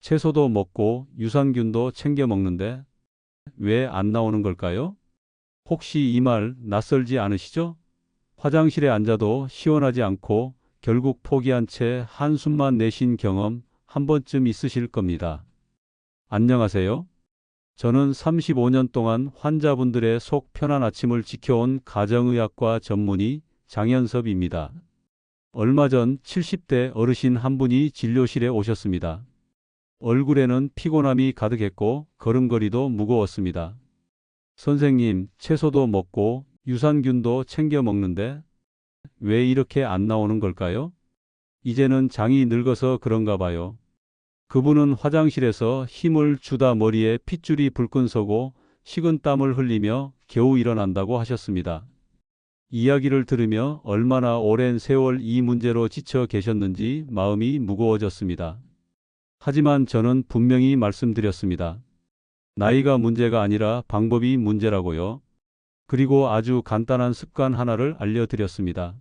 채소도 먹고 유산균도 챙겨 먹는데 왜 안 나오는 걸까요? 혹시 이 말 낯설지 않으시죠? 화장실에 앉아도 시원하지 않고 결국 포기한 채 한숨만 내신 경험 한 번쯤 있으실 겁니다. 안녕하세요. 저는 35년 동안 환자분들의 속 편한 아침을 지켜온 가정의학과 전문의 장현섭입니다. 얼마 전 70대 어르신 한 분이 진료실에 오셨습니다. 얼굴에는 피곤함이 가득했고 걸음걸이도 무거웠습니다. 선생님, 채소도 먹고 유산균도 챙겨 먹는데 왜 이렇게 안 나오는 걸까요? 이제는 장이 늙어서 그런가 봐요. 그분은 화장실에서 힘을 주다 머리에 핏줄이 불끈 서고 식은 땀을 흘리며 겨우 일어난다고 하셨습니다. 이야기를 들으며 얼마나 오랜 세월 이 문제로 지쳐 계셨는지 마음이 무거워졌습니다. 하지만 저는 분명히 말씀드렸습니다. 나이가 문제가 아니라 방법이 문제라고요. 그리고 아주 간단한 습관 하나를 알려드렸습니다.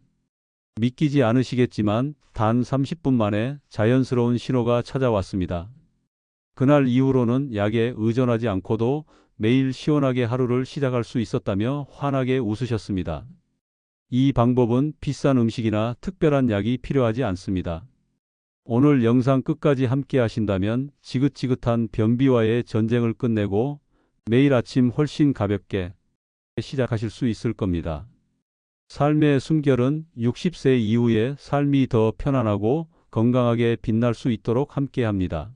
믿기지 않으시겠지만 단 30분 만에 자연스러운 신호가 찾아왔습니다. 그날 이후로는 약에 의존하지 않고도 매일 시원하게 하루를 시작할 수 있었다며 환하게 웃으셨습니다. 이 방법은 비싼 음식이나 특별한 약이 필요하지 않습니다. 오늘 영상 끝까지 함께 하신다면 지긋지긋한 변비와의 전쟁을 끝내고 매일 아침 훨씬 가볍게 시작하실 수 있을 겁니다. 삶의 숨결은 60세 이후에 삶이 더 편안하고 건강하게 빛날 수 있도록 함께 합니다.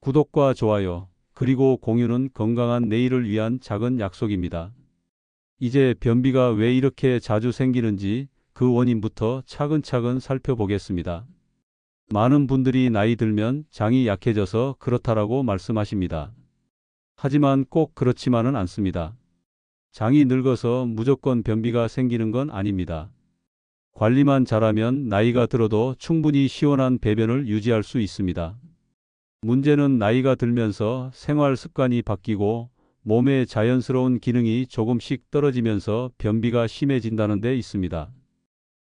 구독과 좋아요, 그리고 공유는 건강한 내일을 위한 작은 약속입니다. 이제 변비가 왜 이렇게 자주 생기는지 그 원인부터 차근차근 살펴보겠습니다. 많은 분들이 나이 들면 장이 약해져서 그렇다라고 말씀하십니다. 하지만 꼭 그렇지만은 않습니다. 장이 늙어서 무조건 변비가 생기는 건 아닙니다. 관리만 잘하면 나이가 들어도 충분히 시원한 배변을 유지할 수 있습니다. 문제는 나이가 들면서 생활 습관이 바뀌고 몸의 자연스러운 기능이 조금씩 떨어지면서 변비가 심해진다는 데 있습니다.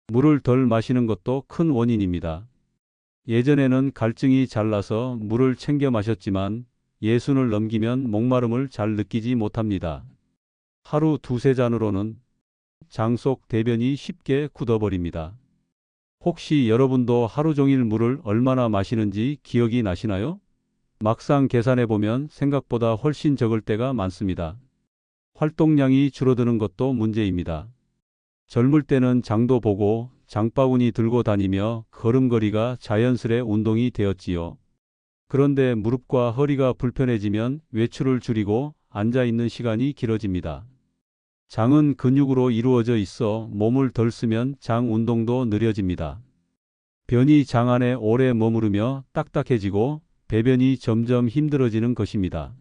물을 덜 마시는 것도 큰 원인입니다. 예전에는 갈증이 잘 나서 물을 챙겨 마셨지만 예순을 넘기면 목마름을 잘 느끼지 못합니다. 하루 두세 잔으로는 장 속 대변이 쉽게 굳어버립니다. 혹시 여러분도 하루 종일 물을 얼마나 마시는지 기억이 나시나요? 막상 계산해 보면 생각보다 훨씬 적을 때가 많습니다. 활동량이 줄어드는 것도 문제입니다. 젊을 때는 장도 보고 장바구니 들고 다니며 걸음걸이가 자연스레 운동이 되었지요. 그런데 무릎과 허리가 불편해지면 외출을 줄이고 앉아 있는 시간이 길어집니다. 장은 근육으로 이루어져 있어 몸을 덜 쓰면 장 운동도 느려집니다. 변이 장 안에 오래 머무르며 딱딱해지고 배변이 점점 힘들어지는 것입니다.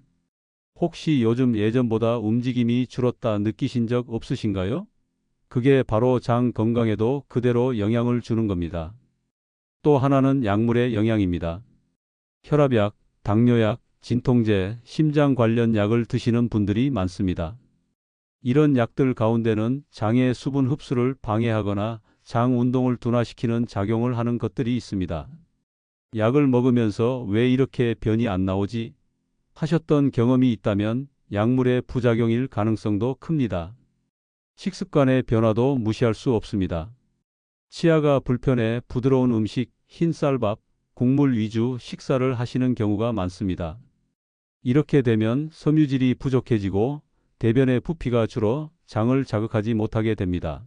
혹시 요즘 예전보다 움직임이 줄었다 느끼신 적 없으신가요? 그게 바로 장 건강에도 그대로 영향을 주는 겁니다. 또 하나는 약물의 영향입니다. 혈압약, 당뇨약, 진통제, 심장 관련 약을 드시는 분들이 많습니다. 이런 약들 가운데는 장의 수분 흡수를 방해하거나 장 운동을 둔화시키는 작용을 하는 것들이 있습니다. 약을 먹으면서 왜 이렇게 변이 안 나오지? 하셨던 경험이 있다면 약물의 부작용일 가능성도 큽니다. 식습관의 변화도 무시할 수 없습니다. 치아가 불편해 부드러운 음식, 흰 쌀밥, 국물 위주 식사를 하시는 경우가 많습니다. 이렇게 되면 섬유질이 부족해지고 대변의 부피가 줄어 장을 자극하지 못하게 됩니다.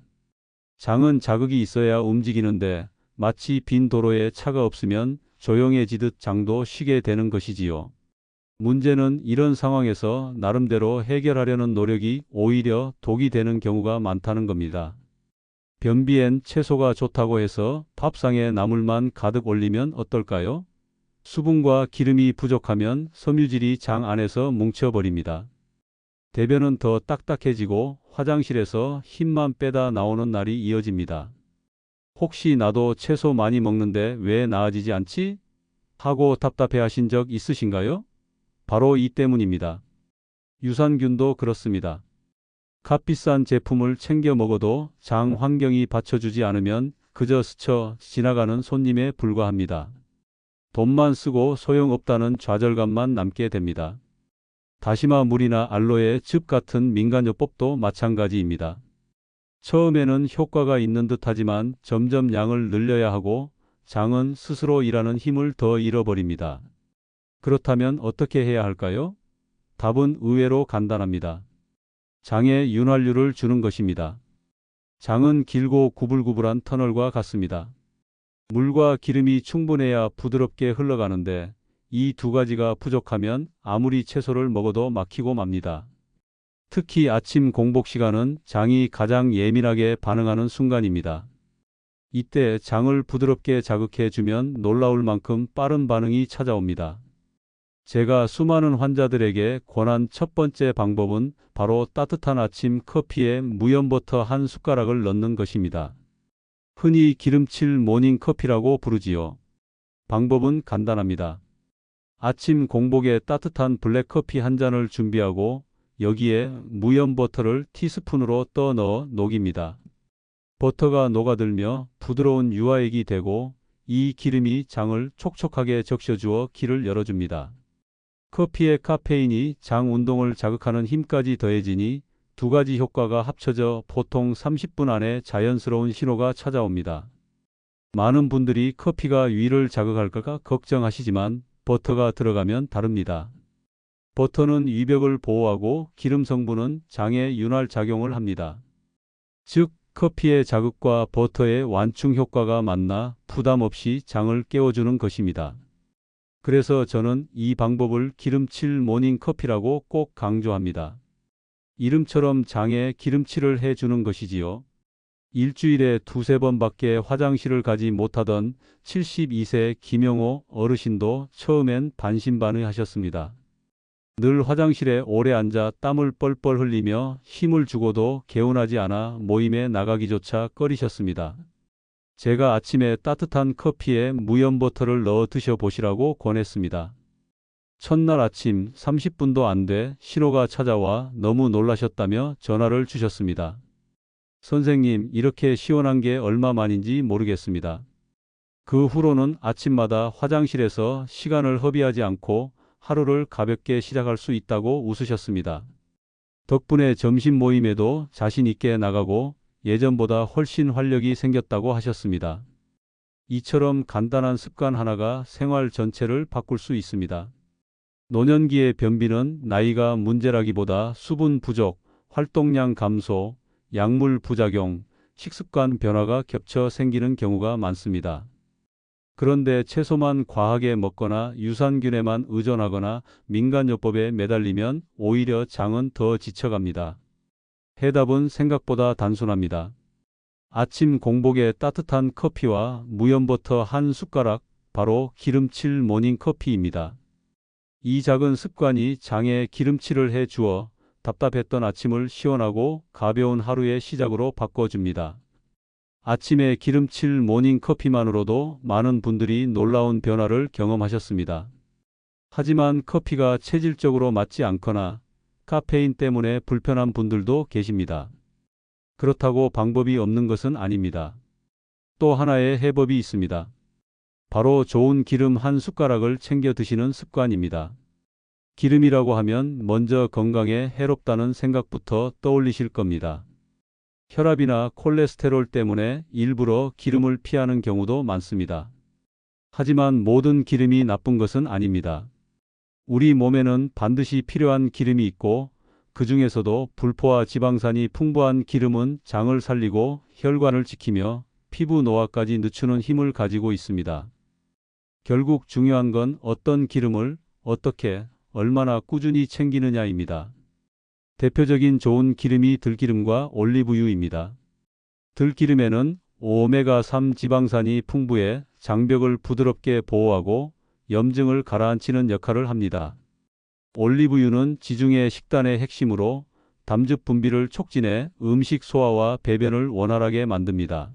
장은 자극이 있어야 움직이는데 마치 빈 도로에 차가 없으면 조용해지듯 장도 쉬게 되는 것이지요. 문제는 이런 상황에서 나름대로 해결하려는 노력이 오히려 독이 되는 경우가 많다는 겁니다. 변비엔 채소가 좋다고 해서 밥상에 나물만 가득 올리면 어떨까요? 수분과 기름이 부족하면 섬유질이 장 안에서 뭉쳐버립니다. 대변은 더 딱딱해지고 화장실에서 힘만 빼다 나오는 날이 이어집니다. 혹시 나도 채소 많이 먹는데 왜 나아지지 않지? 하고 답답해 하신 적 있으신가요? 바로 이 때문입니다. 유산균도 그렇습니다. 값비싼 제품을 챙겨 먹어도 장 환경이 받쳐주지 않으면 그저 스쳐 지나가는 손님에 불과합니다. 돈만 쓰고 소용없다는 좌절감만 남게 됩니다. 다시마 물이나 알로에 즙 같은 민간요법도 마찬가지입니다. 처음에는 효과가 있는 듯 하지만 점점 양을 늘려야 하고 장은 스스로 일하는 힘을 더 잃어버립니다. 그렇다면 어떻게 해야 할까요? 답은 의외로 간단합니다. 장에 윤활유를 주는 것입니다. 장은 길고 구불구불한 터널과 같습니다. 물과 기름이 충분해야 부드럽게 흘러가는데 이 두 가지가 부족하면 아무리 채소를 먹어도 막히고 맙니다. 특히 아침 공복 시간은 장이 가장 예민하게 반응하는 순간입니다. 이때 장을 부드럽게 자극해 주면 놀라울 만큼 빠른 반응이 찾아옵니다. 제가 수많은 환자들에게 권한 첫 번째 방법은 바로 따뜻한 아침 커피에 무염버터 한 숟가락을 넣는 것입니다. 흔히 기름칠 모닝 커피라고 부르지요. 방법은 간단합니다. 아침 공복에 따뜻한 블랙커피 한 잔을 준비하고 여기에 무염 버터를 티스푼으로 떠 넣어 녹입니다. 버터가 녹아들며 부드러운 유화액이 되고 이 기름이 장을 촉촉하게 적셔주어 기를 열어줍니다. 커피의 카페인이 장 운동을 자극하는 힘까지 더해지니 두 가지 효과가 합쳐져 보통 30분 안에 자연스러운 신호가 찾아옵니다. 많은 분들이 커피가 위를 자극할까 걱정하시지만 버터가 들어가면 다릅니다. 버터는 위벽을 보호하고 기름 성분은 장에 윤활 작용을 합니다. 즉, 커피의 자극과 버터의 완충 효과가 만나 부담 없이 장을 깨워주는 것입니다. 그래서 저는 이 방법을 기름칠 모닝 커피라고 꼭 강조합니다. 이름처럼 장에 기름칠을 해주는 것이지요. 일주일에 두세 번밖에 화장실을 가지 못하던 72세 김영호 어르신도 처음엔 반신반의 하셨습니다. 늘 화장실에 오래 앉아 땀을 뻘뻘 흘리며 힘을 주고도 개운하지 않아 모임에 나가기조차 꺼리셨습니다. 제가 아침에 따뜻한 커피에 무염버터를 넣어 드셔보시라고 권했습니다. 첫날 아침 30분도 안 돼 신호가 찾아와 너무 놀라셨다며 전화를 주셨습니다. 선생님, 이렇게 시원한 게 얼마만인지 모르겠습니다. 그 후로는 아침마다 화장실에서 시간을 허비하지 않고 하루를 가볍게 시작할 수 있다고 웃으셨습니다. 덕분에 점심 모임에도 자신 있게 나가고 예전보다 훨씬 활력이 생겼다고 하셨습니다. 이처럼 간단한 습관 하나가 생활 전체를 바꿀 수 있습니다. 노년기의 변비는 나이가 문제라기보다 수분 부족, 활동량 감소, 약물 부작용, 식습관 변화가 겹쳐 생기는 경우가 많습니다. 그런데 채소만 과하게 먹거나 유산균에만 의존하거나 민간요법에 매달리면 오히려 장은 더 지쳐갑니다. 해답은 생각보다 단순합니다. 아침 공복에 따뜻한 커피와 무염버터 한 숟가락, 바로 기름칠 모닝 커피입니다. 이 작은 습관이 장에 기름칠을 해 주어 답답했던 아침을 시원하고 가벼운 하루의 시작으로 바꿔줍니다. 아침에 기름칠 모닝 커피만으로도 많은 분들이 놀라운 변화를 경험하셨습니다. 하지만 커피가 체질적으로 맞지 않거나 카페인 때문에 불편한 분들도 계십니다. 그렇다고 방법이 없는 것은 아닙니다. 또 하나의 해법이 있습니다. 바로 좋은 기름 한 숟가락을 챙겨 드시는 습관입니다. 기름이라고 하면 먼저 건강에 해롭다는 생각부터 떠올리실 겁니다. 혈압이나 콜레스테롤 때문에 일부러 기름을 피하는 경우도 많습니다. 하지만 모든 기름이 나쁜 것은 아닙니다. 우리 몸에는 반드시 필요한 기름이 있고 그 중에서도 불포화 지방산이 풍부한 기름은 장을 살리고 혈관을 지키며 피부 노화까지 늦추는 힘을 가지고 있습니다. 결국 중요한 건 어떤 기름을 어떻게 얼마나 꾸준히 챙기느냐입니다. 대표적인 좋은 기름이 들기름과 올리브유입니다. 들기름에는 오메가3 지방산이 풍부해 장벽을 부드럽게 보호하고 염증을 가라앉히는 역할을 합니다. 올리브유는 지중해 식단의 핵심으로 담즙 분비를 촉진해 음식 소화와 배변을 원활하게 만듭니다.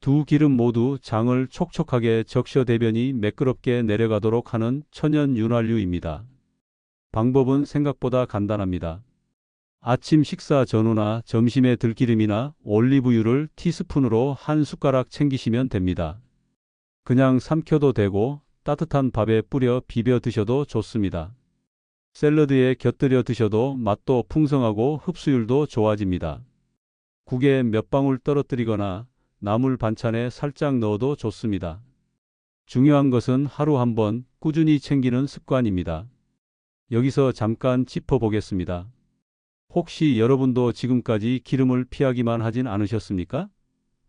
두 기름 모두 장을 촉촉하게 적셔 대변이 매끄럽게 내려가도록 하는 천연 윤활유입니다. 방법은 생각보다 간단합니다. 아침 식사 전후나 점심에 들기름이나 올리브유를 티스푼으로 한 숟가락 챙기시면 됩니다. 그냥 삼켜도 되고 따뜻한 밥에 뿌려 비벼 드셔도 좋습니다. 샐러드에 곁들여 드셔도 맛도 풍성하고 흡수율도 좋아집니다. 국에 몇 방울 떨어뜨리거나 나물 반찬에 살짝 넣어도 좋습니다. 중요한 것은 하루 한 번 꾸준히 챙기는 습관입니다. 여기서 잠깐 짚어보겠습니다. 혹시 여러분도 지금까지 기름을 피하기만 하진 않으셨습니까?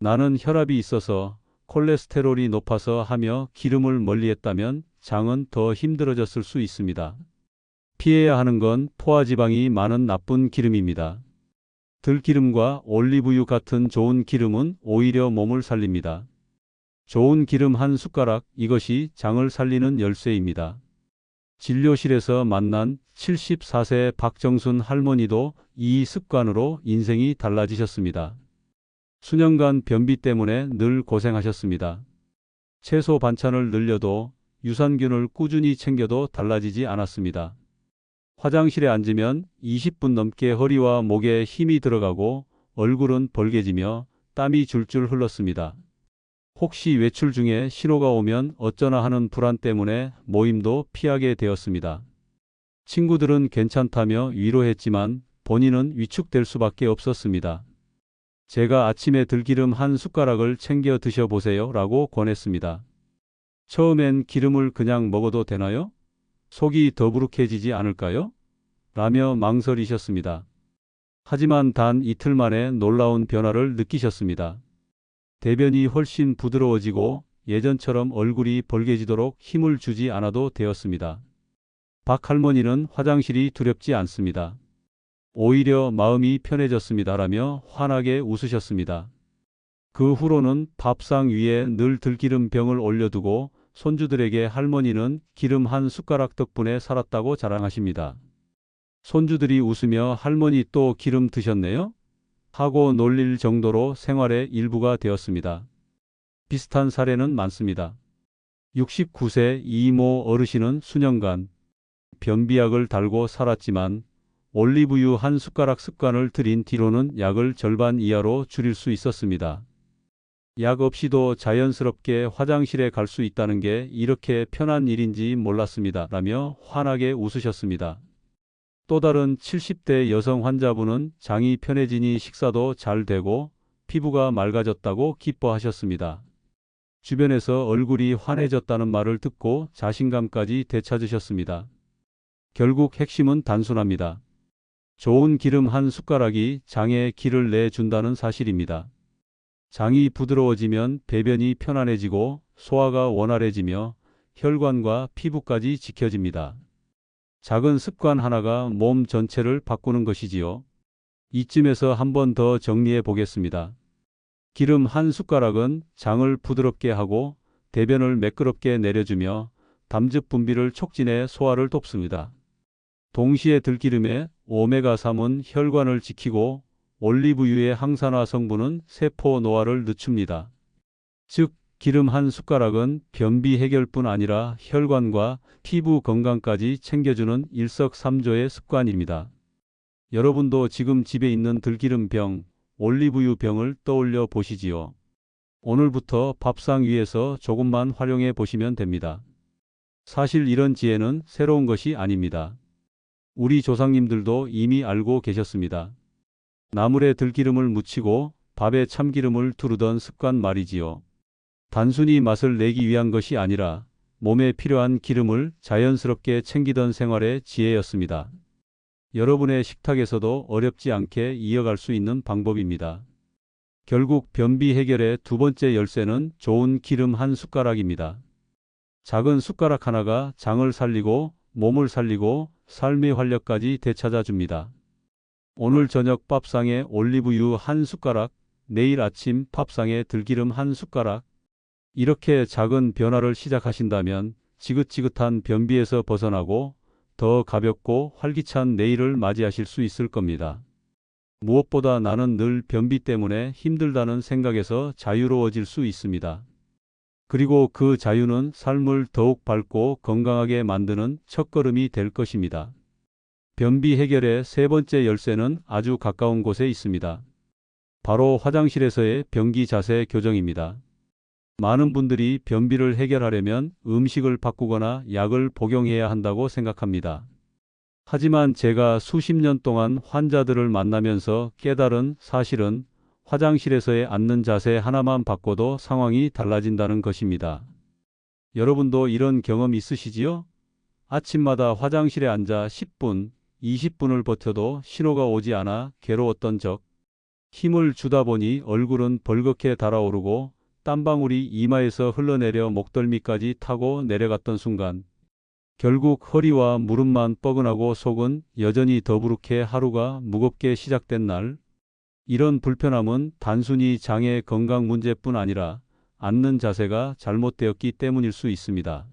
나는 혈압이 있어서 콜레스테롤이 높아서 하며 기름을 멀리했다면 장은 더 힘들어졌을 수 있습니다. 피해야 하는 건 포화지방이 많은 나쁜 기름입니다. 들기름과 올리브유 같은 좋은 기름은 오히려 몸을 살립니다. 좋은 기름 한 숟가락 이것이 장을 살리는 열쇠입니다. 진료실에서 만난 74세 박정순 할머니도 이 습관으로 인생이 달라지셨습니다. 수년간 변비 때문에 늘 고생하셨습니다. 채소 반찬을 늘려도 유산균을 꾸준히 챙겨도 달라지지 않았습니다. 화장실에 앉으면 20분 넘게 허리와 목에 힘이 들어가고 얼굴은 벌개지며 땀이 줄줄 흘렀습니다. 혹시 외출 중에 신호가 오면 어쩌나 하는 불안 때문에 모임도 피하게 되었습니다. 친구들은 괜찮다며 위로했지만 본인은 위축될 수밖에 없었습니다. 제가 아침에 들기름 한 숟가락을 챙겨 드셔보세요 라고 권했습니다. 처음엔 기름을 그냥 먹어도 되나요? 속이 더부룩해지지 않을까요? 라며 망설이셨습니다. 하지만 단 이틀 만에 놀라운 변화를 느끼셨습니다. 대변이 훨씬 부드러워지고 예전처럼 얼굴이 벌개지도록 힘을 주지 않아도 되었습니다. 박 할머니는 화장실이 두렵지 않습니다. 오히려 마음이 편해졌습니다라며 환하게 웃으셨습니다. 그 후로는 밥상 위에 늘 들기름 병을 올려두고 손주들에게 할머니는 기름 한 숟가락 덕분에 살았다고 자랑하십니다. 손주들이 웃으며 할머니 또 기름 드셨네요? 하고 놀릴 정도로 생활의 일부가 되었습니다. 비슷한 사례는 많습니다. 69세 이모 어르신은 수년간 변비약을 달고 살았지만 올리브유 한 숟가락 습관을 들인 뒤로는 약을 절반 이하로 줄일 수 있었습니다. 약 없이도 자연스럽게 화장실에 갈 수 있다는 게 이렇게 편한 일인지 몰랐습니다. 라며 환하게 웃으셨습니다. 또 다른 70대 여성 환자분은 장이 편해지니 식사도 잘 되고 피부가 맑아졌다고 기뻐하셨습니다. 주변에서 얼굴이 환해졌다는 말을 듣고 자신감까지 되찾으셨습니다. 결국 핵심은 단순합니다. 좋은 기름 한 숟가락이 장에 기를 내준다는 사실입니다. 장이 부드러워지면 배변이 편안해지고 소화가 원활해지며 혈관과 피부까지 지켜집니다. 작은 습관 하나가 몸 전체를 바꾸는 것이지요. 이쯤에서 한 번 더 정리해 보겠습니다. 기름 한 숟가락은 장을 부드럽게 하고 대변을 매끄럽게 내려주며 담즙 분비를 촉진해 소화를 돕습니다. 동시에 들기름에 오메가3은 혈관을 지키고 올리브유의 항산화 성분은 세포 노화를 늦춥니다. 즉, 기름 한 숟가락은 변비 해결뿐 아니라 혈관과 피부 건강까지 챙겨주는 일석삼조의 습관입니다. 여러분도 지금 집에 있는 들기름 병, 올리브유 병을 떠올려 보시지요. 오늘부터 밥상 위에서 조금만 활용해 보시면 됩니다. 사실 이런 지혜는 새로운 것이 아닙니다. 우리 조상님들도 이미 알고 계셨습니다. 나물에 들기름을 묻히고 밥에 참기름을 두르던 습관 말이지요. 단순히 맛을 내기 위한 것이 아니라 몸에 필요한 기름을 자연스럽게 챙기던 생활의 지혜였습니다. 여러분의 식탁에서도 어렵지 않게 이어갈 수 있는 방법입니다. 결국 변비 해결의 두 번째 열쇠는 좋은 기름 한 숟가락입니다. 작은 숟가락 하나가 장을 살리고 몸을 살리고 삶의 활력까지 되찾아 줍니다. 오늘 저녁 밥상에 올리브유 한 숟가락, 내일 아침 밥상에 들기름 한 숟가락, 이렇게 작은 변화를 시작하신다면 지긋지긋한 변비에서 벗어나고 더 가볍고 활기찬 내일을 맞이하실 수 있을 겁니다. 무엇보다 나는 늘 변비 때문에 힘들다는 생각에서 자유로워질 수 있습니다. 그리고 그 자유는 삶을 더욱 밝고 건강하게 만드는 첫걸음이 될 것입니다. 변비 해결의 세 번째 열쇠는 아주 가까운 곳에 있습니다. 바로 화장실에서의 변기 자세 교정입니다. 많은 분들이 변비를 해결하려면 음식을 바꾸거나 약을 복용해야 한다고 생각합니다. 하지만 제가 수십 년 동안 환자들을 만나면서 깨달은 사실은 화장실에서의 앉는 자세 하나만 바꿔도 상황이 달라진다는 것입니다. 여러분도 이런 경험 있으시지요? 아침마다 화장실에 앉아 10분, 20분을 버텨도 신호가 오지 않아 괴로웠던 적, 힘을 주다 보니 얼굴은 벌겋게 달아오르고 땀방울이 이마에서 흘러내려 목덜미까지 타고 내려갔던 순간, 결국 허리와 무릎만 뻐근하고 속은 여전히 더부룩해 하루가 무겁게 시작된 날, 이런 불편함은 단순히 장의 건강 문제뿐 아니라 앉는 자세가 잘못되었기 때문일 수 있습니다.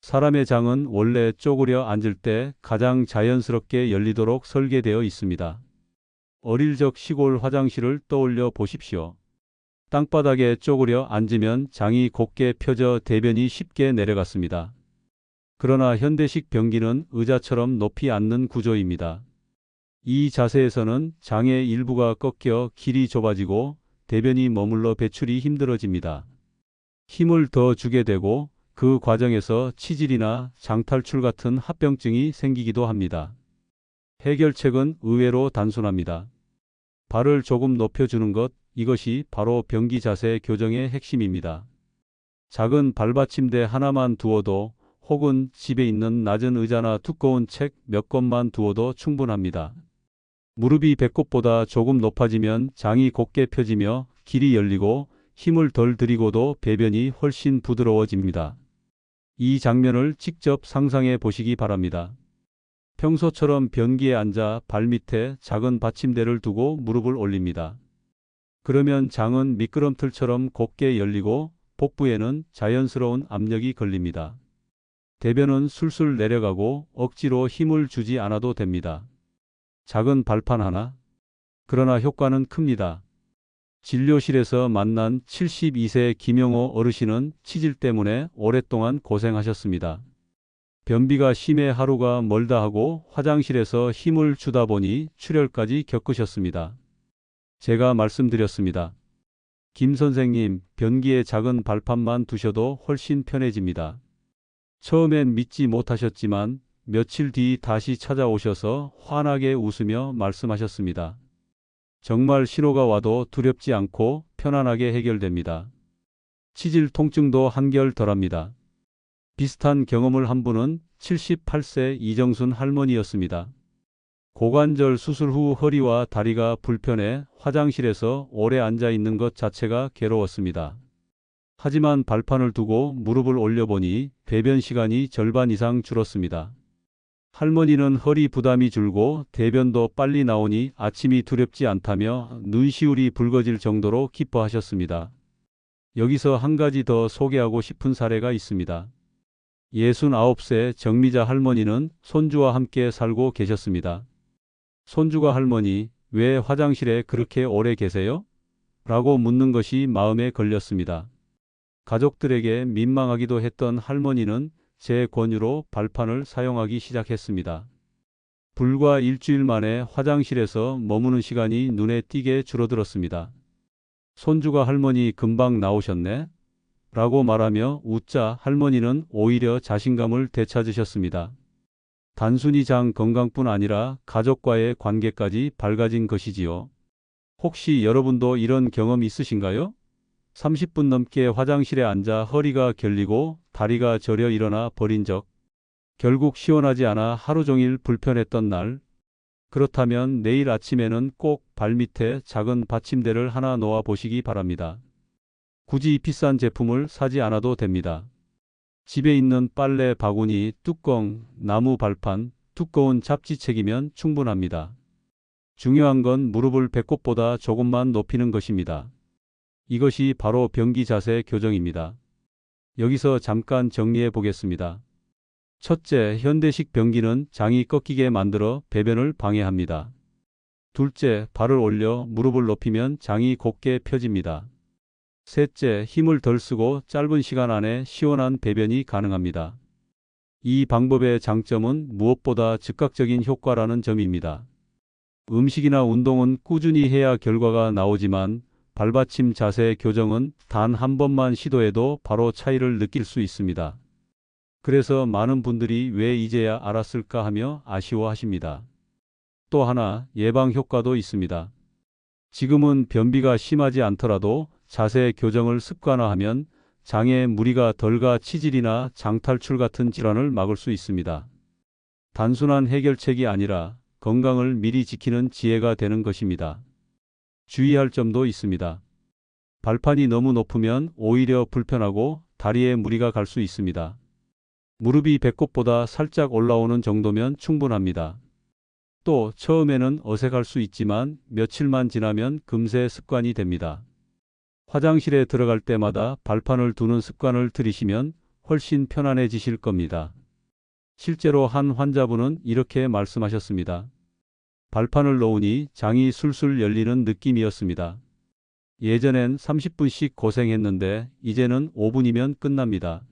사람의 장은 원래 쪼그려 앉을 때 가장 자연스럽게 열리도록 설계되어 있습니다. 어릴 적 시골 화장실을 떠올려 보십시오. 땅바닥에 쪼그려 앉으면 장이 곧게 펴져 대변이 쉽게 내려갔습니다. 그러나 현대식 변기는 의자처럼 높이 앉는 구조입니다. 이 자세에서는 장의 일부가 꺾여 길이 좁아지고 대변이 머물러 배출이 힘들어집니다. 힘을 더 주게 되고 그 과정에서 치질이나 장탈출 같은 합병증이 생기기도 합니다. 해결책은 의외로 단순합니다. 발을 조금 높여주는 것, 이것이 바로 변기 자세 교정의 핵심입니다. 작은 발받침대 하나만 두어도 혹은 집에 있는 낮은 의자나 두꺼운 책 몇 권만 두어도 충분합니다. 무릎이 배꼽보다 조금 높아지면 장이 곧게 펴지며 길이 열리고 힘을 덜 들이고도 배변이 훨씬 부드러워집니다. 이 장면을 직접 상상해 보시기 바랍니다. 평소처럼 변기에 앉아 발밑에 작은 받침대를 두고 무릎을 올립니다. 그러면 장은 미끄럼틀처럼 곧게 열리고 복부에는 자연스러운 압력이 걸립니다. 대변은 술술 내려가고 억지로 힘을 주지 않아도 됩니다. 작은 발판 하나? 그러나 효과는 큽니다. 진료실에서 만난 72세 김영호 어르신은 치질 때문에 오랫동안 고생하셨습니다. 변비가 심해 하루가 멀다 하고 화장실에서 힘을 주다 보니 출혈까지 겪으셨습니다. 제가 말씀드렸습니다. 김 선생님, 변기에 작은 발판만 두셔도 훨씬 편해집니다. 처음엔 믿지 못하셨지만 며칠 뒤 다시 찾아오셔서 환하게 웃으며 말씀하셨습니다. 정말 신호가 와도 두렵지 않고 편안하게 해결됩니다. 치질 통증도 한결 덜합니다. 비슷한 경험을 한 분은 78세 이정순 할머니였습니다. 고관절 수술 후 허리와 다리가 불편해 화장실에서 오래 앉아 있는 것 자체가 괴로웠습니다. 하지만 발판을 두고 무릎을 올려보니 배변 시간이 절반 이상 줄었습니다. 할머니는 허리 부담이 줄고 대변도 빨리 나오니 아침이 두렵지 않다며 눈시울이 붉어질 정도로 기뻐하셨습니다. 여기서 한 가지 더 소개하고 싶은 사례가 있습니다. 69세 정미자 할머니는 손주와 함께 살고 계셨습니다. 손주가 할머니, 왜 화장실에 그렇게 오래 계세요? 라고 묻는 것이 마음에 걸렸습니다. 가족들에게 민망하기도 했던 할머니는 제 권유로 발판을 사용하기 시작했습니다. 불과 일주일 만에 화장실에서 머무는 시간이 눈에 띄게 줄어들었습니다. 손주가 할머니 금방 나오셨네? 라고 말하며 웃자 할머니는 오히려 자신감을 되찾으셨습니다. 단순히 장 건강뿐 아니라 가족과의 관계까지 밝아진 것이지요. 혹시 여러분도 이런 경험 있으신가요? 30분 넘게 화장실에 앉아 허리가 결리고 다리가 저려 일어나 버린 적, 결국 시원하지 않아 하루 종일 불편했던 날, 그렇다면 내일 아침에는 꼭 발밑에 작은 받침대를 하나 놓아 보시기 바랍니다. 굳이 비싼 제품을 사지 않아도 됩니다. 집에 있는 빨래 바구니, 뚜껑, 나무 발판, 두꺼운 잡지책이면 충분합니다. 중요한 건 무릎을 배꼽보다 조금만 높이는 것입니다. 이것이 바로 변기 자세 교정입니다. 여기서 잠깐 정리해 보겠습니다. 첫째, 현대식 변기는 장이 꺾이게 만들어 배변을 방해합니다. 둘째, 발을 올려 무릎을 높이면 장이 곧게 펴집니다. 셋째, 힘을 덜 쓰고 짧은 시간 안에 시원한 배변이 가능합니다. 이 방법의 장점은 무엇보다 즉각적인 효과라는 점입니다. 음식이나 운동은 꾸준히 해야 결과가 나오지만 발받침 자세 교정은 단 한 번만 시도해도 바로 차이를 느낄 수 있습니다. 그래서 많은 분들이 왜 이제야 알았을까 하며 아쉬워하십니다. 또 하나 예방 효과도 있습니다. 지금은 변비가 심하지 않더라도 자세 교정을 습관화하면 장에 무리가 덜가 치질이나 장탈출 같은 질환을 막을 수 있습니다. 단순한 해결책이 아니라 건강을 미리 지키는 지혜가 되는 것입니다. 주의할 점도 있습니다. 발판이 너무 높으면 오히려 불편하고 다리에 무리가 갈 수 있습니다. 무릎이 배꼽보다 살짝 올라오는 정도면 충분합니다. 또 처음에는 어색할 수 있지만 며칠만 지나면 금세 습관이 됩니다. 화장실에 들어갈 때마다 발판을 두는 습관을 들이시면 훨씬 편안해지실 겁니다. 실제로 한 환자분은 이렇게 말씀하셨습니다. 발판을 놓으니 장이 술술 열리는 느낌이었습니다. 예전엔 30분씩 고생했는데 이제는 5분이면 끝납니다.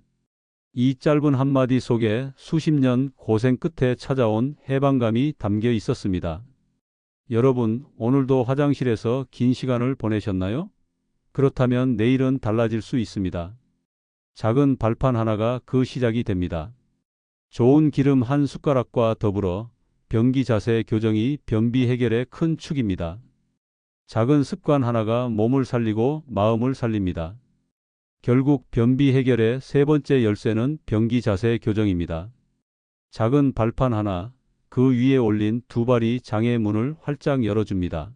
이 짧은 한마디 속에 수십 년 고생 끝에 찾아온 해방감이 담겨 있었습니다. 여러분, 오늘도 화장실에서 긴 시간을 보내셨나요? 그렇다면 내일은 달라질 수 있습니다. 작은 발판 하나가 그 시작이 됩니다. 좋은 기름 한 숟가락과 더불어 변기 자세 교정이 변비 해결의 큰 축입니다. 작은 습관 하나가 몸을 살리고 마음을 살립니다. 결국 변비 해결의 세 번째 열쇠는 변기 자세 교정입니다. 작은 발판 하나, 그 위에 올린 두 발이 장의 문을 활짝 열어줍니다.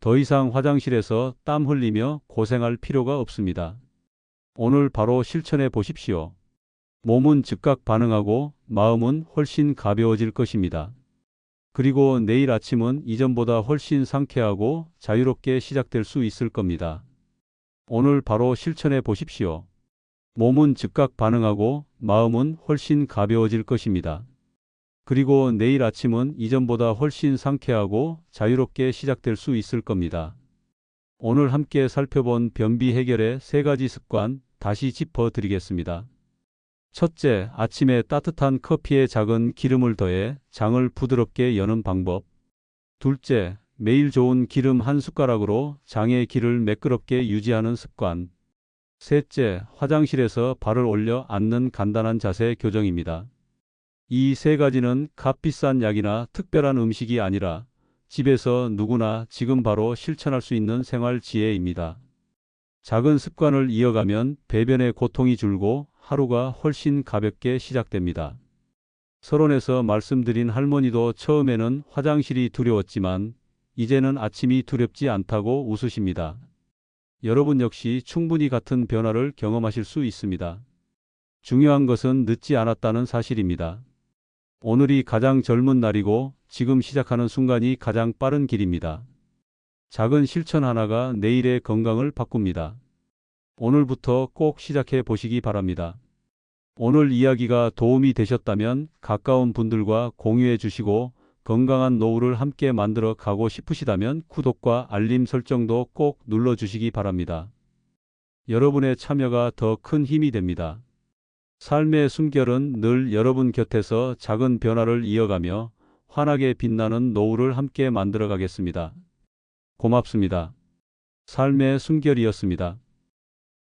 더 이상 화장실에서 땀 흘리며 고생할 필요가 없습니다. 오늘 바로 실천해 보십시오. 몸은 즉각 반응하고 마음은 훨씬 가벼워질 것입니다. 그리고 내일 아침은 이전보다 훨씬 상쾌하고 자유롭게 시작될 수 있을 겁니다. 오늘 바로 실천해 보십시오. 몸은 즉각 반응하고 마음은 훨씬 가벼워질 것입니다. 그리고 내일 아침은 이전보다 훨씬 상쾌하고 자유롭게 시작될 수 있을 겁니다. 오늘 함께 살펴본 변비 해결의 세 가지 습관 다시 짚어 드리겠습니다. 첫째, 아침에 따뜻한 커피에 작은 기름을 더해 장을 부드럽게 여는 방법. 둘째, 매일 좋은 기름 한 숟가락으로 장의 기를 매끄럽게 유지하는 습관. 셋째, 화장실에서 발을 올려 앉는 간단한 자세 교정입니다. 이 세 가지는 값비싼 약이나 특별한 음식이 아니라 집에서 누구나 지금 바로 실천할 수 있는 생활 지혜입니다. 작은 습관을 이어가면 배변의 고통이 줄고 하루가 훨씬 가볍게 시작됩니다. 서론에서 말씀드린 할머니도 처음에는 화장실이 두려웠지만 이제는 아침이 두렵지 않다고 웃으십니다. 여러분 역시 충분히 같은 변화를 경험하실 수 있습니다. 중요한 것은 늦지 않았다는 사실입니다. 오늘이 가장 젊은 날이고 지금 시작하는 순간이 가장 빠른 길입니다. 작은 실천 하나가 내일의 건강을 바꿉니다. 오늘부터 꼭 시작해 보시기 바랍니다. 오늘 이야기가 도움이 되셨다면 가까운 분들과 공유해 주시고 건강한 노후를 함께 만들어 가고 싶으시다면 구독과 알림 설정도 꼭 눌러 주시기 바랍니다. 여러분의 참여가 더 큰 힘이 됩니다. 삶의 숨결은 늘 여러분 곁에서 작은 변화를 이어가며 환하게 빛나는 노후를 함께 만들어 가겠습니다. 고맙습니다. 삶의 숨결이었습니다.